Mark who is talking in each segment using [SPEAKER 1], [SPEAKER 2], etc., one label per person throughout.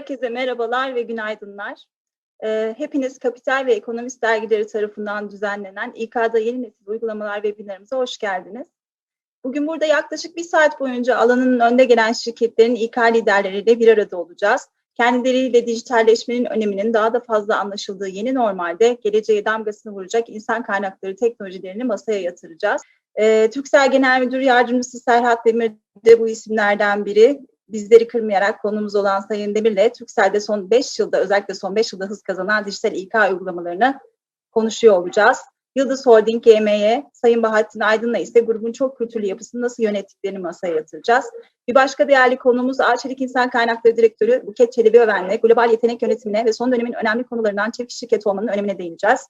[SPEAKER 1] Herkese merhabalar ve günaydınlar. Ee, hepiniz Kapital ve Ekonomist dergileri tarafından düzenlenen İK'da Yeni Nesil Uygulamalar webinarımıza hoş geldiniz. Bugün burada yaklaşık bir saat boyunca alanının önde gelen şirketlerin İK liderleriyle bir arada olacağız. Kendileriyle dijitalleşmenin öneminin daha da fazla anlaşıldığı yeni normalde geleceğe damgasını vuracak insan kaynakları teknolojilerini masaya yatıracağız. Ee, Türksel Genel Müdür Yardımcısı Serhat Demir de bu isimlerden biri bizleri kırmayarak konumuz olan Sayın Demir'le Türkcell'de son 5 yılda özellikle son 5 yılda hız kazanan dijital İK uygulamalarını konuşuyor olacağız. Yıldız Holding GM'ye, Sayın Bahattin Aydın'la ise grubun çok kültürlü yapısını nasıl yönettiklerini masaya yatıracağız. Bir başka değerli konumuz Arçelik İnsan Kaynakları Direktörü Buket Çelebi Öven'le global yetenek yönetimine ve son dönemin önemli konularından çift şirket olmanın önemine değineceğiz.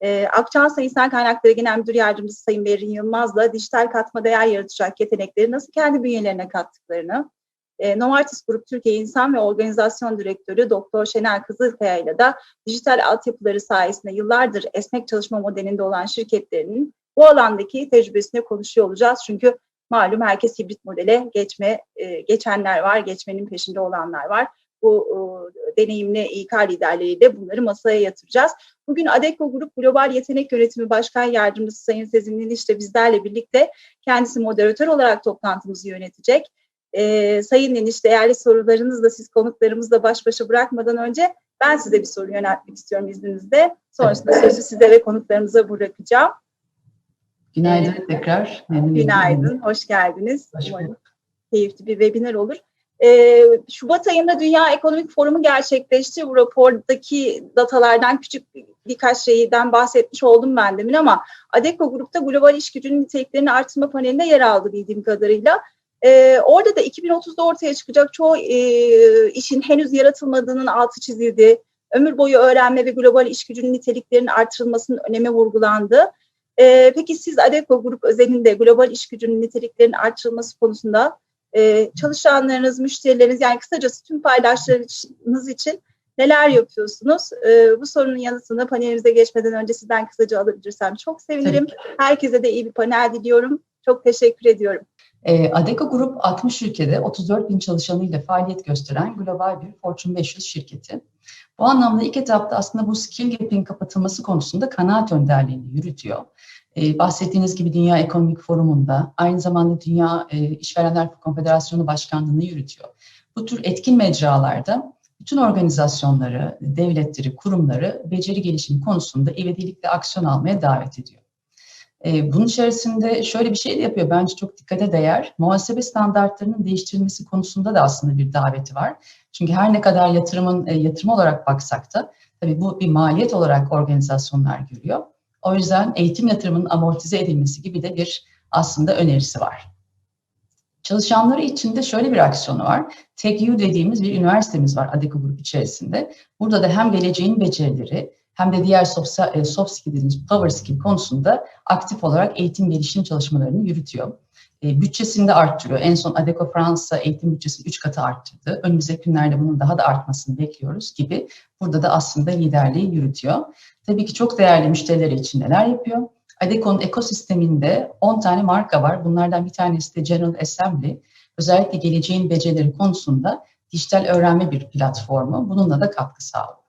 [SPEAKER 1] Ee, Akçansa İnsan Kaynakları Genel Müdür Yardımcısı Sayın Berin Yılmaz'la dijital katma değer yaratacak yetenekleri nasıl kendi bünyelerine kattıklarını, e, Novartis Grup Türkiye İnsan ve Organizasyon Direktörü Doktor Şener Kızılkaya ile de dijital altyapıları sayesinde yıllardır esnek çalışma modelinde olan şirketlerinin bu alandaki tecrübesini konuşuyor olacağız. Çünkü malum herkes hibrit modele geçme e, geçenler var, geçmenin peşinde olanlar var. Bu e, deneyimli İK liderleriyle bunları masaya yatıracağız. Bugün Adecco Grup Global Yetenek Yönetimi Başkan Yardımcısı Sayın Sezin Niniş de bizlerle birlikte kendisi moderatör olarak toplantımızı yönetecek. E, Sayın Neniş değerli sorularınızla siz konuklarımızla baş başa bırakmadan önce ben size bir soru yöneltmek istiyorum izninizle. Sonrasında sözü size ve konuklarımıza bırakacağım.
[SPEAKER 2] Günaydın ee, tekrar.
[SPEAKER 1] Memnun günaydın, hoş geldiniz. Hoş Umarım keyifli bir webinar olur. Ee, Şubat ayında Dünya Ekonomik Forumu gerçekleşti. Bu rapordaki datalardan küçük birkaç şeyden bahsetmiş oldum ben demin ama Adecco Grup'ta global iş gücünün niteliklerini artırma panelinde yer aldı bildiğim kadarıyla. Ee, orada da 2030'da ortaya çıkacak çoğu e, işin henüz yaratılmadığının altı çizildi. Ömür boyu öğrenme ve global iş gücünün niteliklerinin artırılmasının önemi vurgulandı. Ee, peki siz Adecco Grup özelinde global iş gücünün niteliklerinin artırılması konusunda e, çalışanlarınız, müşterileriniz yani kısacası tüm paydaşlarınız için neler yapıyorsunuz? Ee, bu sorunun yanıtını panelimize geçmeden önce sizden kısaca alabilirsem çok sevinirim. Herkese de iyi bir panel diliyorum. Çok teşekkür ediyorum.
[SPEAKER 2] E, Adecco Grup 60 ülkede 34 bin çalışanıyla faaliyet gösteren global bir Fortune 500 şirketi. Bu anlamda ilk etapta aslında bu skill gap'in kapatılması konusunda kanaat önderliğini yürütüyor. E, bahsettiğiniz gibi Dünya Ekonomik Forumu'nda aynı zamanda Dünya e, İşverenler Konfederasyonu Başkanlığı'nı yürütüyor. Bu tür etkin mecralarda bütün organizasyonları, devletleri, kurumları beceri gelişimi konusunda ivedilikle aksiyon almaya davet ediyor. E, bunun içerisinde şöyle bir şey de yapıyor. Bence çok dikkate değer. Muhasebe standartlarının değiştirilmesi konusunda da aslında bir daveti var. Çünkü her ne kadar yatırımın e, yatırım olarak baksak da tabii bu bir maliyet olarak organizasyonlar görüyor. O yüzden eğitim yatırımının amortize edilmesi gibi de bir aslında önerisi var. Çalışanları için de şöyle bir aksiyonu var. TechU dediğimiz bir üniversitemiz var Adecco Grup içerisinde. Burada da hem geleceğin becerileri hem de diğer soft, e, soft skill power skill konusunda aktif olarak eğitim gelişim çalışmalarını yürütüyor. E, bütçesini de arttırıyor. En son Adecco Fransa eğitim bütçesini 3 katı arttırdı. Önümüzdeki günlerde bunun daha da artmasını bekliyoruz gibi. Burada da aslında liderliği yürütüyor. Tabii ki çok değerli müşterileri için neler yapıyor? Adecco'nun ekosisteminde 10 tane marka var. Bunlardan bir tanesi de General Assembly. Özellikle geleceğin becerileri konusunda dijital öğrenme bir platformu. Bununla da katkı sağlıyor.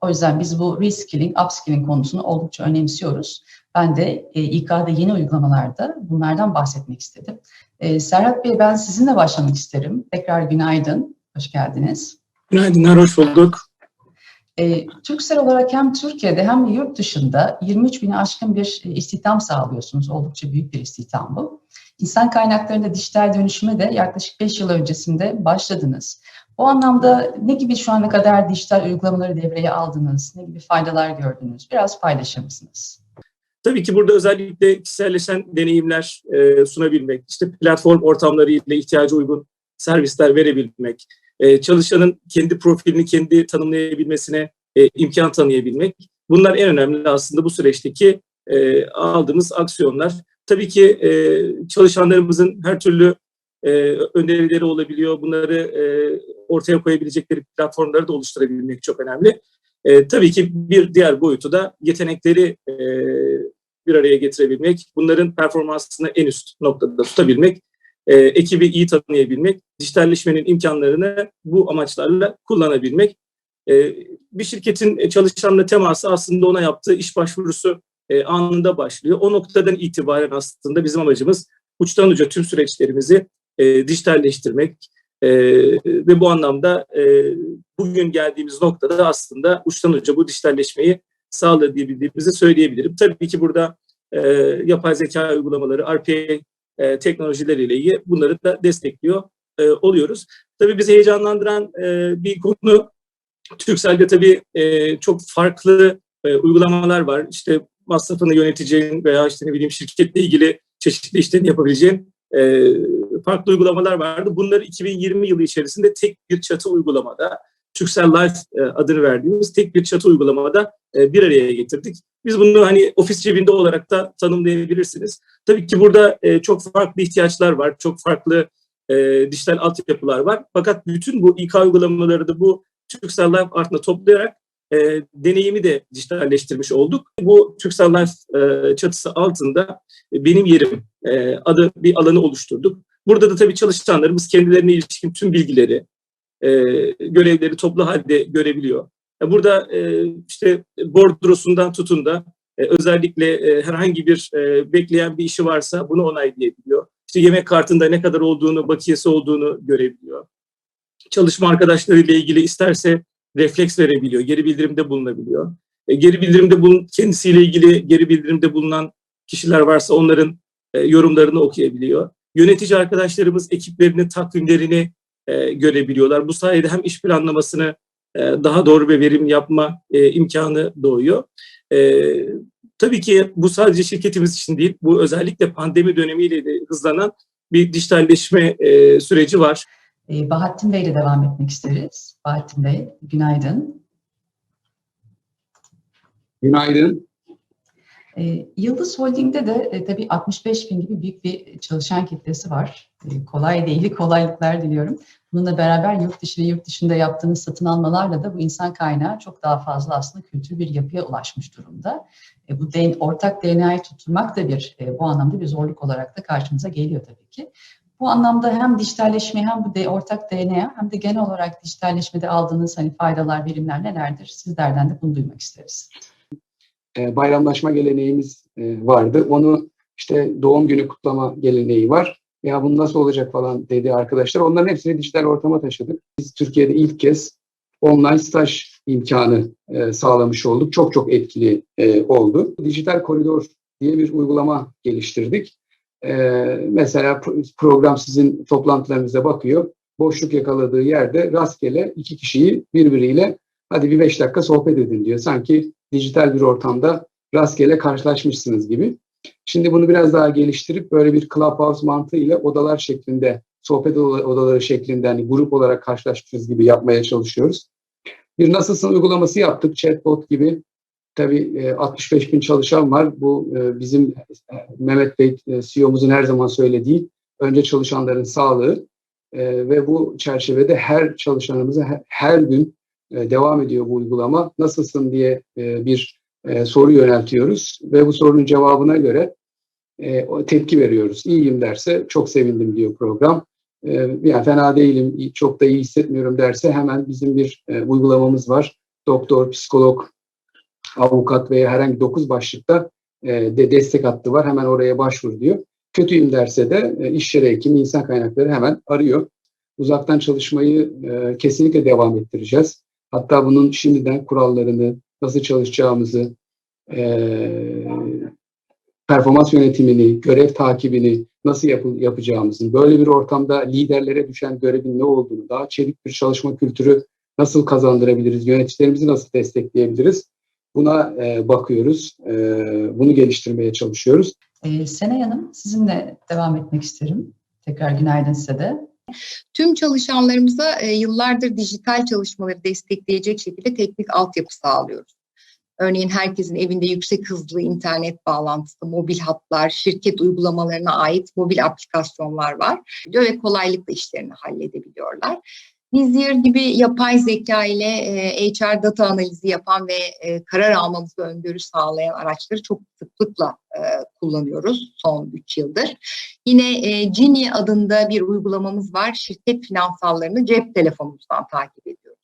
[SPEAKER 2] O yüzden biz bu reskilling, upskilling konusunu oldukça önemsiyoruz. Ben de e, İK'da yeni uygulamalarda bunlardan bahsetmek istedim. E, Serhat Bey ben sizinle başlamak isterim. Tekrar günaydın, hoş geldiniz.
[SPEAKER 3] Günaydınlar, hoş bulduk.
[SPEAKER 2] E, Türksel olarak hem Türkiye'de hem de yurt dışında 23 bini aşkın bir e, istihdam sağlıyorsunuz. Oldukça büyük bir istihdam bu. İnsan kaynaklarında dijital dönüşüme de yaklaşık 5 yıl öncesinde başladınız. Bu anlamda ne gibi şu ana kadar dijital uygulamaları devreye aldınız, ne gibi faydalar gördünüz? Biraz paylaşır mısınız?
[SPEAKER 3] Tabii ki burada özellikle kişiselleşen deneyimler e, sunabilmek, işte platform ortamları ile ihtiyacı uygun servisler verebilmek, e, çalışanın kendi profilini kendi tanımlayabilmesine e, imkan tanıyabilmek. Bunlar en önemli aslında bu süreçteki e, aldığımız aksiyonlar. Tabii ki e, çalışanlarımızın her türlü e, önerileri olabiliyor. Bunları e, ortaya koyabilecekleri platformları da oluşturabilmek çok önemli. E, tabii ki bir diğer boyutu da yetenekleri e, bir araya getirebilmek, bunların performansını en üst noktada tutabilmek. e, ekibi iyi tanıyabilmek, dijitalleşmenin imkanlarını bu amaçlarla kullanabilmek. E, bir şirketin çalışanla teması aslında ona yaptığı iş başvurusu e, anında başlıyor. O noktadan itibaren aslında bizim amacımız uçtan uca tüm süreçlerimizi e, dijitalleştirmek e, ve bu anlamda e, bugün geldiğimiz noktada aslında uçtan uca bu dijitalleşmeyi sağlayabildiğimizi söyleyebilirim. Tabii ki burada e, yapay zeka uygulamaları, RPA e, teknolojileriyle ilgili bunları da destekliyor e, oluyoruz. Tabii bizi heyecanlandıran e, bir konu Türkcell'de tabii e, çok farklı e, uygulamalar var. İşte masrafını yöneteceğin veya işte ne bileyim şirketle ilgili çeşitli işlerini yapabileceğin e, farklı uygulamalar vardı. Bunları 2020 yılı içerisinde tek bir çatı uygulamada Türksel Life e, adını verdiğimiz tek bir çatı uygulamada e, bir araya getirdik. Biz bunu hani ofis cebinde olarak da tanımlayabilirsiniz. Tabii ki burada e, çok farklı ihtiyaçlar var, çok farklı e, dijital altyapılar var. Fakat bütün bu İK uygulamaları da bu Türksel Life altında toplayarak e, deneyimi de dijitalleştirmiş olduk. Bu Türksel Life e, çatısı altında e, benim yerim e, adı bir alanı oluşturduk. Burada da tabii çalışanlarımız kendilerine ilişkin tüm bilgileri, e, görevleri toplu halde görebiliyor. E, burada e, işte bordrosundan tutun da e, özellikle e, herhangi bir e, bekleyen bir işi varsa bunu onaylayabiliyor. İşte yemek kartında ne kadar olduğunu, bakiyesi olduğunu görebiliyor. Çalışma arkadaşlarıyla ilgili isterse refleks verebiliyor, geri bildirimde bulunabiliyor. E, geri bildirimde bulun, kendisiyle ilgili geri bildirimde bulunan kişiler varsa onların e, yorumlarını okuyabiliyor. Yönetici arkadaşlarımız ekiplerinin takvimlerini e, görebiliyorlar. Bu sayede hem iş planlamasını e, daha doğru ve verim yapma e, imkanı doğuyor. E, tabii ki bu sadece şirketimiz için değil, bu özellikle pandemi dönemiyle de hızlanan bir dijitalleşme e, süreci var.
[SPEAKER 2] E, Bahattin Bey ile devam etmek isteriz. Bahattin Bey, günaydın.
[SPEAKER 4] Günaydın.
[SPEAKER 2] E, Yıldız Holding'de de e, tabii 65 bin gibi büyük bir çalışan kitlesi var. E, kolay değil, kolaylıklar diliyorum. Bununla beraber yurt dışı ve yurt dışında yaptığınız satın almalarla da bu insan kaynağı çok daha fazla aslında kültür bir yapıya ulaşmış durumda. E, bu den, ortak DNA'yı tutturmak da bir e, bu anlamda bir zorluk olarak da karşımıza geliyor tabii ki. Bu anlamda hem dijitalleşme hem bu de, ortak DNA hem de genel olarak dijitalleşmede aldığınız hani faydalar, verimler nelerdir? Sizlerden de bunu duymak isteriz.
[SPEAKER 4] E, bayramlaşma geleneğimiz e, vardı. Onu işte doğum günü kutlama geleneği var. Ya bu nasıl olacak falan dedi arkadaşlar. Onların hepsini dijital ortama taşıdık. Biz Türkiye'de ilk kez online staj imkanı e, sağlamış olduk. Çok çok etkili e, oldu. Dijital koridor diye bir uygulama geliştirdik. E, mesela program sizin toplantılarınıza bakıyor. Boşluk yakaladığı yerde rastgele iki kişiyi birbiriyle hadi bir beş dakika sohbet edin diyor. Sanki dijital bir ortamda rastgele karşılaşmışsınız gibi. Şimdi bunu biraz daha geliştirip böyle bir clubhouse mantığı ile odalar şeklinde, sohbet odaları şeklinde hani grup olarak karşılaşmışız gibi yapmaya çalışıyoruz. Bir nasılsın uygulaması yaptık chatbot gibi. Tabii 65 bin çalışan var. Bu bizim Mehmet Bey CEO'muzun her zaman söylediği önce çalışanların sağlığı ve bu çerçevede her çalışanımıza her gün devam ediyor bu uygulama. Nasılsın diye bir soru yöneltiyoruz ve bu sorunun cevabına göre tepki veriyoruz. İyiyim derse çok sevindim diyor program. Yani fena değilim, çok da iyi hissetmiyorum derse hemen bizim bir uygulamamız var. Doktor, psikolog, avukat veya herhangi 9 başlıkta de destek hattı var. Hemen oraya başvur diyor. Kötüyüm derse de iş yeri hekimi, insan kaynakları hemen arıyor. Uzaktan çalışmayı kesinlikle devam ettireceğiz. Hatta bunun şimdiden kurallarını, nasıl çalışacağımızı, performans yönetimini, görev takibini nasıl yap yapacağımızın, böyle bir ortamda liderlere düşen görevin ne olduğunu, daha çevik bir çalışma kültürü nasıl kazandırabiliriz, yöneticilerimizi nasıl destekleyebiliriz buna e, bakıyoruz. E, bunu geliştirmeye çalışıyoruz.
[SPEAKER 2] E, Senay Hanım sizinle devam etmek isterim. Tekrar günaydın size de.
[SPEAKER 5] Tüm çalışanlarımıza e, yıllardır dijital çalışmaları destekleyecek şekilde teknik altyapı sağlıyoruz. Örneğin herkesin evinde yüksek hızlı internet bağlantısı, mobil hatlar, şirket uygulamalarına ait mobil aplikasyonlar var ve kolaylıkla işlerini halledebiliyorlar. Vizier gibi yapay zeka ile e, HR data analizi yapan ve e, karar almamızı öngörü sağlayan araçları çok sıklıkla e, kullanıyoruz son 3 yıldır. Yine e, Gini adında bir uygulamamız var. Şirket finansallarını cep telefonumuzdan takip ediyoruz.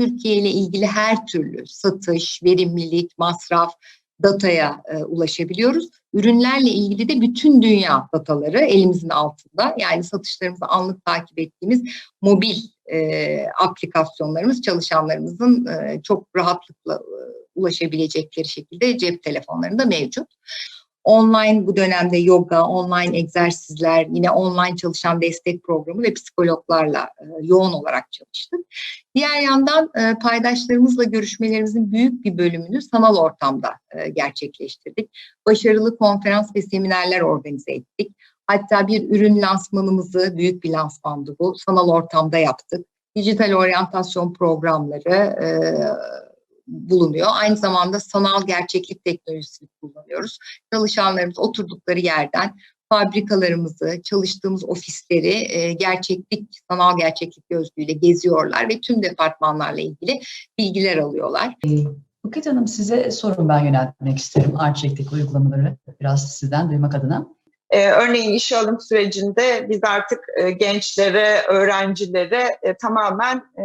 [SPEAKER 5] Türkiye ile ilgili her türlü satış, verimlilik, masraf, dataya e, ulaşabiliyoruz. Ürünlerle ilgili de bütün dünya dataları elimizin altında. Yani satışlarımızı anlık takip ettiğimiz mobil e, aplikasyonlarımız çalışanlarımızın e, çok rahatlıkla e, ulaşabilecekleri şekilde cep telefonlarında mevcut. Online bu dönemde yoga, online egzersizler, yine online çalışan destek programı ve psikologlarla e, yoğun olarak çalıştık. Diğer yandan e, paydaşlarımızla görüşmelerimizin büyük bir bölümünü sanal ortamda e, gerçekleştirdik. Başarılı konferans ve seminerler organize ettik. Hatta bir ürün lansmanımızı, büyük bir lansmandı bu, sanal ortamda yaptık. Dijital oryantasyon programları bulunuyor. Aynı zamanda sanal gerçeklik teknolojisini kullanıyoruz. Çalışanlarımız oturdukları yerden fabrikalarımızı, çalıştığımız ofisleri e, gerçeklik, sanal gerçeklik gözlüğüyle geziyorlar ve tüm departmanlarla ilgili bilgiler alıyorlar.
[SPEAKER 2] Ee, Buket Hanım size sorun ben yöneltmek isterim Arçelik'teki uygulamaları biraz sizden duymak adına.
[SPEAKER 6] Ee, örneğin işe alım sürecinde biz artık e, gençlere, öğrencilere e, tamamen e,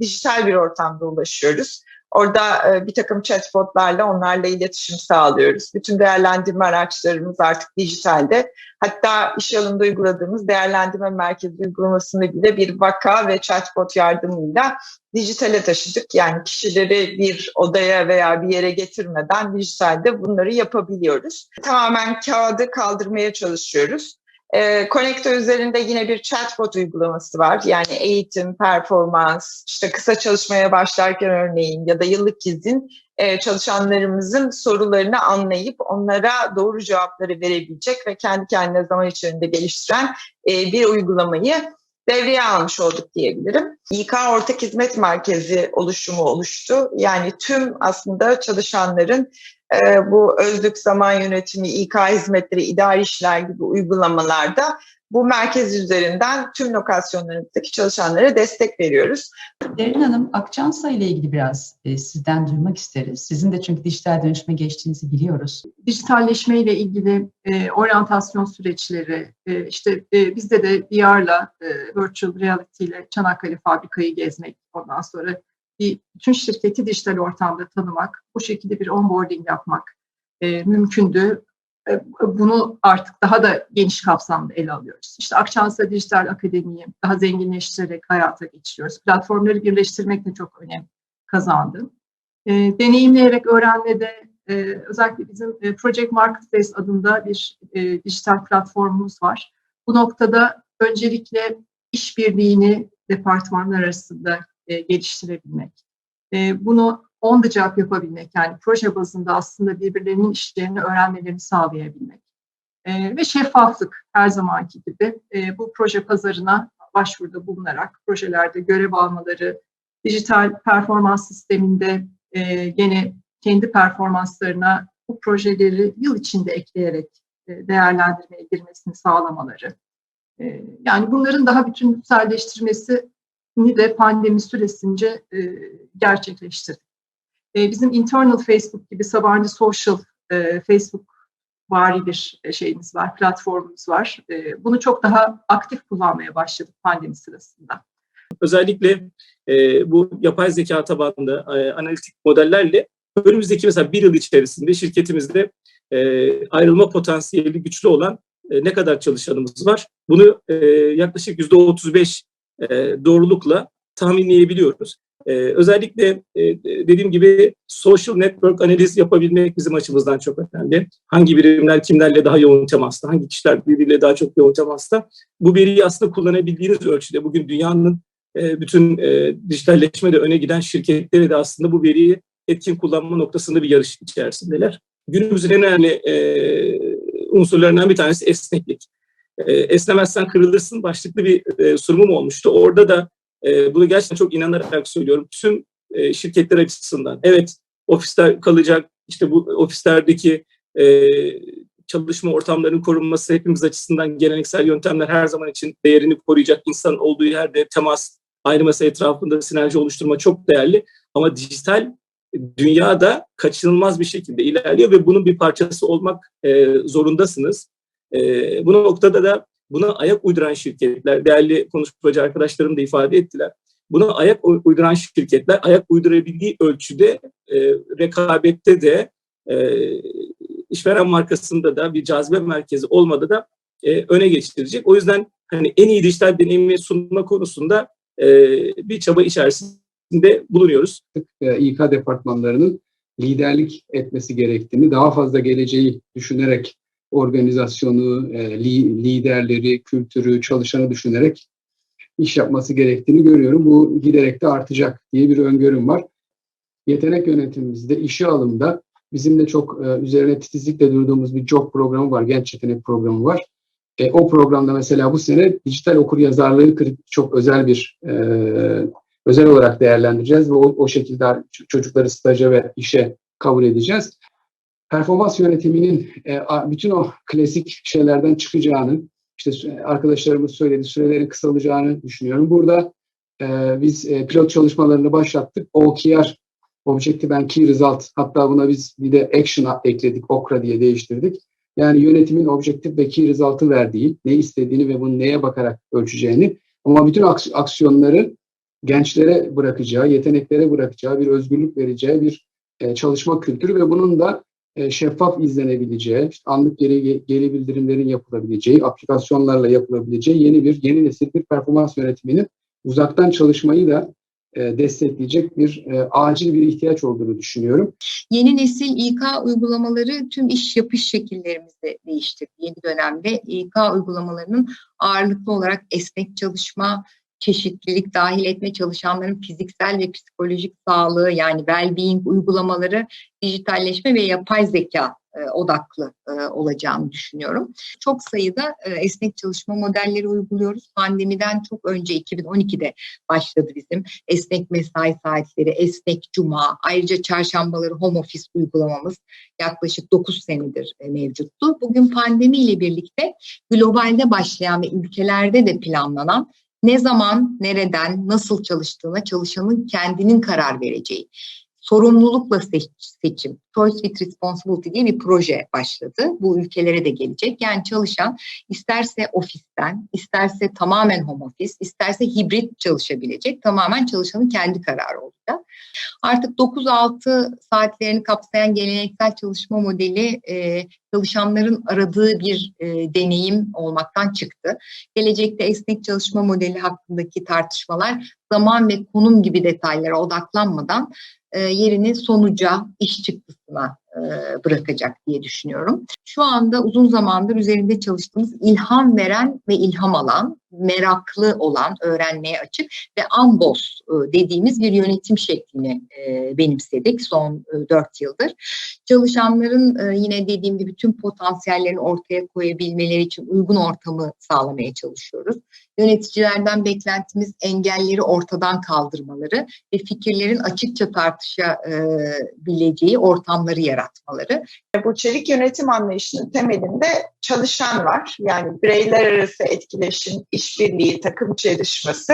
[SPEAKER 6] dijital bir ortamda ulaşıyoruz. Orada e, bir takım chatbotlarla onlarla iletişim sağlıyoruz. Bütün değerlendirme araçlarımız artık dijitalde. Hatta iş alımda uyguladığımız değerlendirme merkezi uygulamasını bile bir vaka ve chatbot yardımıyla dijitale taşıdık. Yani kişileri bir odaya veya bir yere getirmeden dijitalde bunları yapabiliyoruz. Tamamen kağıdı kaldırmaya çalışıyoruz. E, Connecto üzerinde yine bir chatbot uygulaması var. Yani eğitim, performans, işte kısa çalışmaya başlarken örneğin ya da yıllık izin e, çalışanlarımızın sorularını anlayıp onlara doğru cevapları verebilecek ve kendi kendine zaman içerisinde geliştiren e, bir uygulamayı devreye almış olduk diyebilirim. İK Ortak Hizmet Merkezi oluşumu oluştu. Yani tüm aslında çalışanların e, bu özlük zaman yönetimi, İK hizmetleri, idari işler gibi uygulamalarda bu merkez üzerinden tüm lokasyonlarımızdaki çalışanlara destek veriyoruz.
[SPEAKER 2] Derin Hanım, Akçansa ile ilgili biraz e, sizden duymak isteriz. Sizin de çünkü dijital dönüşüme geçtiğinizi biliyoruz.
[SPEAKER 7] dijitalleşme ile ilgili e, oryantasyon süreçleri, e, işte e, bizde de VR'la, e, virtual reality ile Çanakkale fabrikayı gezmek, ondan sonra bir bütün şirketi dijital ortamda tanımak, bu şekilde bir onboarding yapmak e, mümkündü. E, bunu artık daha da geniş kapsamda ele alıyoruz. İşte Akçansa Dijital Akademi'yi daha zenginleştirerek hayata geçiriyoruz. Platformları birleştirmek de çok önem kazandı. E, deneyimleyerek öğrenmede e, özellikle bizim e, Project Marketplace adında bir e, dijital platformumuz var. Bu noktada öncelikle işbirliğini departmanlar arasında e, geliştirebilmek. E, bunu on the job yapabilmek yani proje bazında aslında birbirlerinin işlerini öğrenmelerini sağlayabilmek. E, ve şeffaflık her zamanki gibi e, bu proje pazarına başvuruda bulunarak projelerde görev almaları, dijital performans sisteminde e, gene kendi performanslarına bu projeleri yıl içinde ekleyerek e, değerlendirmeye girmesini sağlamaları. E, yani bunların daha bütünselleştirmesini de pandemi süresince e, gerçekleştirdik. E, bizim internal Facebook gibi Sabancı Social e, Facebook vari bir şeyimiz var, platformumuz var. E, bunu çok daha aktif kullanmaya başladık pandemi sırasında.
[SPEAKER 3] Özellikle e, bu yapay zeka tabanlı e, analitik modellerle önümüzdeki mesela bir yıl içerisinde şirketimizde e, ayrılma potansiyeli güçlü olan e, ne kadar çalışanımız var? Bunu e, yaklaşık yüzde 35 e, doğrulukla tahminleyebiliyoruz. Ee, özellikle e, dediğim gibi social network analiz yapabilmek bizim açımızdan çok önemli. Hangi birimler kimlerle daha yoğun temasta, hangi kişiler birbiriyle daha çok yoğun temasta. Bu veriyi aslında kullanabildiğiniz ölçüde bugün dünyanın e, bütün e, dijitalleşmede öne giden şirketleri de aslında bu veriyi etkin kullanma noktasında bir yarış içerisindeler. Günümüzün en önemli e, unsurlarından bir tanesi esneklik. E, esnemezsen kırılırsın başlıklı bir e, sunumum olmuştu. Orada da e, bunu gerçekten çok inanarak söylüyorum. Tüm e, şirketler açısından. Evet ofisler kalacak. İşte bu ofislerdeki e, çalışma ortamlarının korunması hepimiz açısından geleneksel yöntemler her zaman için değerini koruyacak. İnsan olduğu yerde temas aynı masa etrafında sinerji oluşturma çok değerli. Ama dijital dünyada kaçınılmaz bir şekilde ilerliyor ve bunun bir parçası olmak e, zorundasınız. E, bu noktada da buna ayak uyduran şirketler, değerli konuşmacı arkadaşlarım da ifade ettiler. Buna ayak uyduran şirketler ayak uydurabildiği ölçüde e, rekabette de e, işveren markasında da bir cazibe merkezi olmadı da e, öne geçirecek. O yüzden hani en iyi dijital deneyimi sunma konusunda e, bir çaba içerisinde bulunuyoruz.
[SPEAKER 4] E, İK departmanlarının liderlik etmesi gerektiğini, daha fazla geleceği düşünerek organizasyonu, e, li, liderleri, kültürü, çalışanı düşünerek iş yapması gerektiğini görüyorum. Bu giderek de artacak diye bir öngörüm var. Yetenek yönetimimizde, işe alımda bizim de çok e, üzerine titizlikle durduğumuz bir job programı var, genç yetenek programı var. E, o programda mesela bu sene dijital okur yazarlığı çok özel bir e, özel olarak değerlendireceğiz ve o, o şekilde çocukları staja ve işe kabul edeceğiz. Performans yönetiminin e, bütün o klasik şeylerden çıkacağını, işte arkadaşlarımız söyledi, sürelerin kısalacağını düşünüyorum. Burada e, biz e, pilot çalışmalarını başlattık. OKR, Objective and Key Result, hatta buna biz bir de Action ekledik, OKRA diye değiştirdik. Yani yönetimin objektif ve key result'ı verdiği, ne istediğini ve bunu neye bakarak ölçeceğini ama bütün aksiyonları gençlere bırakacağı, yeteneklere bırakacağı, bir özgürlük vereceği bir e, çalışma kültürü ve bunun da e, şeffaf izlenebileceği, işte anlık geri, geri bildirimlerin yapılabileceği, aplikasyonlarla yapılabileceği yeni bir, yeni nesil bir performans yönetiminin uzaktan çalışmayı da e, destekleyecek bir e, acil bir ihtiyaç olduğunu düşünüyorum.
[SPEAKER 5] Yeni nesil İK uygulamaları tüm iş yapış şekillerimizi değiştirdi. Yeni dönemde İK uygulamalarının ağırlıklı olarak esnek çalışma, çeşitlilik dahil etme çalışanların fiziksel ve psikolojik sağlığı yani well-being uygulamaları dijitalleşme ve yapay zeka e, odaklı e, olacağını düşünüyorum. Çok sayıda e, esnek çalışma modelleri uyguluyoruz. Pandemiden çok önce 2012'de başladı bizim esnek mesai saatleri, esnek cuma, ayrıca çarşambaları home office uygulamamız yaklaşık 9 senedir mevcuttu. Bugün pandemiyle birlikte globalde başlayan ve ülkelerde de planlanan ne zaman, nereden, nasıl çalıştığına çalışanın kendinin karar vereceği sorumlulukla seç, seçim, Choice with Responsibility diye bir proje başladı. Bu ülkelere de gelecek. Yani çalışan isterse ofisten, isterse tamamen home office, isterse hibrit çalışabilecek. Tamamen çalışanın kendi kararı olacak. Artık 9-6 saatlerini kapsayan geleneksel çalışma modeli e, çalışanların aradığı bir e, deneyim olmaktan çıktı. Gelecekte esnek çalışma modeli hakkındaki tartışmalar zaman ve konum gibi detaylara odaklanmadan yerini sonuca, iş çıktısına. e, bırakacak diye düşünüyorum. Şu anda uzun zamandır üzerinde çalıştığımız ilham veren ve ilham alan, meraklı olan, öğrenmeye açık ve ambos e, dediğimiz bir yönetim şeklini benimsedik son dört yıldır. Çalışanların yine dediğim gibi tüm potansiyellerini ortaya koyabilmeleri için uygun ortamı sağlamaya çalışıyoruz. Yöneticilerden beklentimiz engelleri ortadan kaldırmaları ve fikirlerin açıkça tartışabileceği ortamları yaratmaları.
[SPEAKER 6] Bu çelik yönetim anlayışının temelinde çalışan var. Yani bireyler arası etkileşim, işbirliği, takım çalışması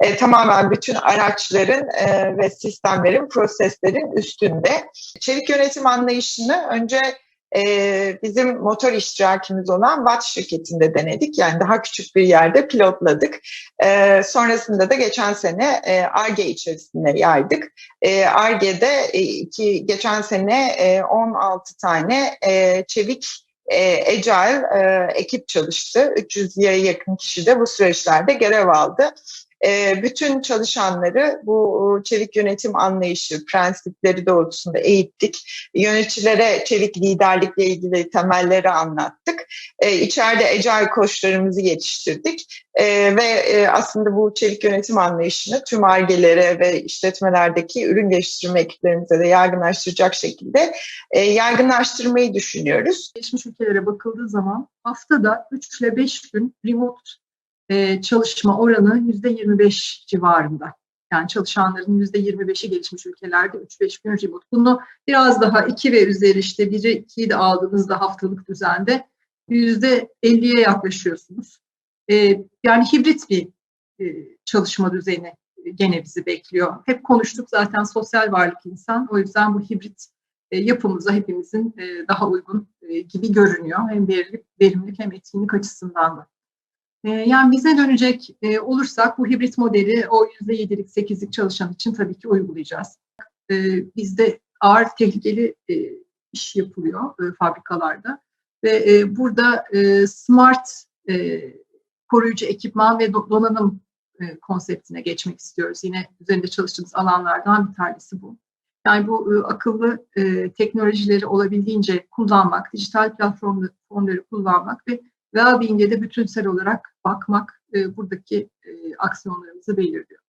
[SPEAKER 6] e, tamamen bütün araçların e, ve sistemlerin, proseslerin üstünde. Çelik yönetim anlayışını önce e, bizim motor iştirakimiz olan Watt şirketinde denedik. Yani daha küçük bir yerde pilotladık. E, sonrasında da geçen sene ARGE içerisinde yaydık. ARGE'de iki, geçen sene e, 16 tane e, çevik e, Agile e, ekip çalıştı. 300'ye yakın kişi de bu süreçlerde görev aldı. Ee, bütün çalışanları bu çevik yönetim anlayışı, prensipleri doğrultusunda eğittik. Yöneticilere çevik liderlikle ilgili temelleri anlattık. Ee, içeride Agile koçlarımızı yetiştirdik. Ee, ve e, aslında bu çevik yönetim anlayışını tüm argelere ve işletmelerdeki ürün geliştirme ekiplerimize de yaygınlaştıracak şekilde e, yaygınlaştırmayı düşünüyoruz.
[SPEAKER 7] Geçmiş ülkelere bakıldığı zaman haftada 3 ile 5 gün remote e, çalışma oranı yüzde 25 civarında. Yani çalışanların yüzde 25'i gelişmiş ülkelerde 3-5 gün remote. Bunu biraz daha 2 ve üzeri işte 1'i 2'yi de aldığınızda haftalık düzende yüzde 50'ye yaklaşıyorsunuz. E, yani hibrit bir e, çalışma düzeni gene bizi bekliyor. Hep konuştuk zaten sosyal varlık insan. O yüzden bu hibrit yapımıza hepimizin daha uygun gibi görünüyor. Hem verimlilik, verimlilik hem etkinlik açısından da. E, yani bize dönecek e, olursak bu hibrit modeli o %7'lik 8'lik çalışan için tabii ki uygulayacağız. E, bizde ağır tehlikeli e, iş yapılıyor e, fabrikalarda ve burada smart koruyucu ekipman ve do- donanım konseptine geçmek istiyoruz. Yine üzerinde çalıştığımız alanlardan bir tanesi bu. Yani bu akıllı teknolojileri olabildiğince kullanmak, dijital platformları kullanmak ve well-being'e de bütünsel olarak bakmak e, buradaki e, aksiyonlarımızı belirliyor.